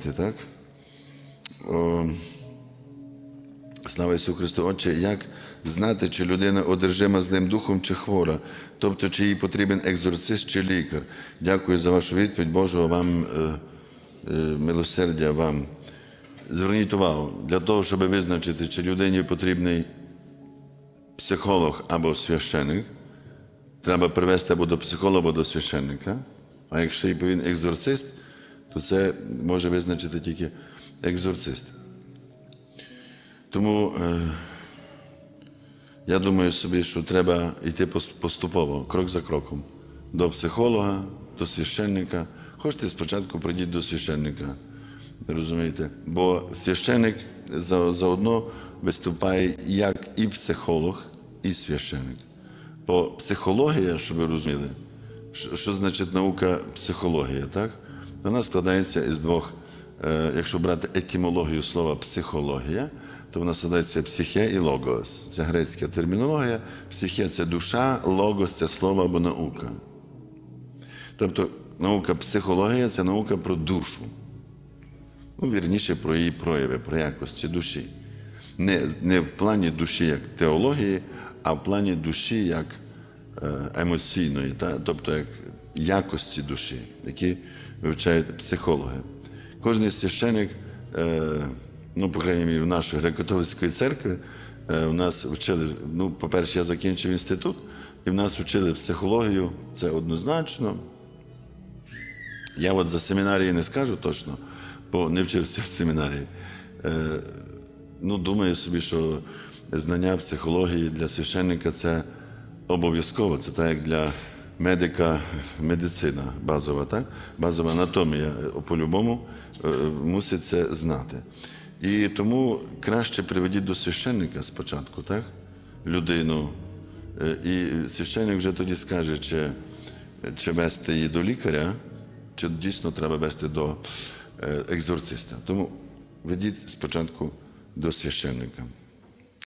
сказати, так? О, Слава Ісусу Христу, Отче, як знати, чи людина одержима злим духом чи хвора, тобто чи їй потрібен екзорцист чи лікар? Дякую за вашу відповідь. Божого вам е, е, милосердя вам. Зверніть увагу, для того, щоб визначити, чи людині потрібний психолог або священик, треба привести або до психолога, або до священника. А якщо він екзорцист, то це може визначити тільки екзорцист. Тому е, я думаю собі, що треба йти поступово, крок за кроком, до психолога, до священника. Хочете спочатку прийдіть до священника, розумієте? Бо священник за- заодно виступає як і психолог, і священник. Бо психологія, щоб ви розуміли, що, що значить наука психологія, так? Вона складається із двох, е, якщо брати етимологію слова психологія, то вона складається психе і логос. Це грецька термінологія. Психе це душа, логос це слово або наука. Тобто наука психологія це наука про душу. Ну, вірніше, про її прояви, про якості душі. Не, не в плані душі як теології, а в плані душі як емоційної, та? тобто як якості душі, які вивчають психологи. Кожен священик, е, ну, по крайній мірі, в нашої греко-католицької церкви, е, у нас вчили, ну, по-перше, я закінчив інститут, і в нас вчили психологію, це однозначно. Я от за семінарії не скажу точно, бо не вчився в семінарії. Е, ну, думаю собі, що знання психології для священника це обов'язково. Це так, як для медика медицина базова, так? базова анатомія е, по-любому е, мусить це знати. І тому краще приведіть до священника спочатку, так? людину. Е, І священник вже тоді скаже, чи, чи вести її до лікаря, чи дійсно треба вести до екзорциста. Тому ведіть спочатку до священника.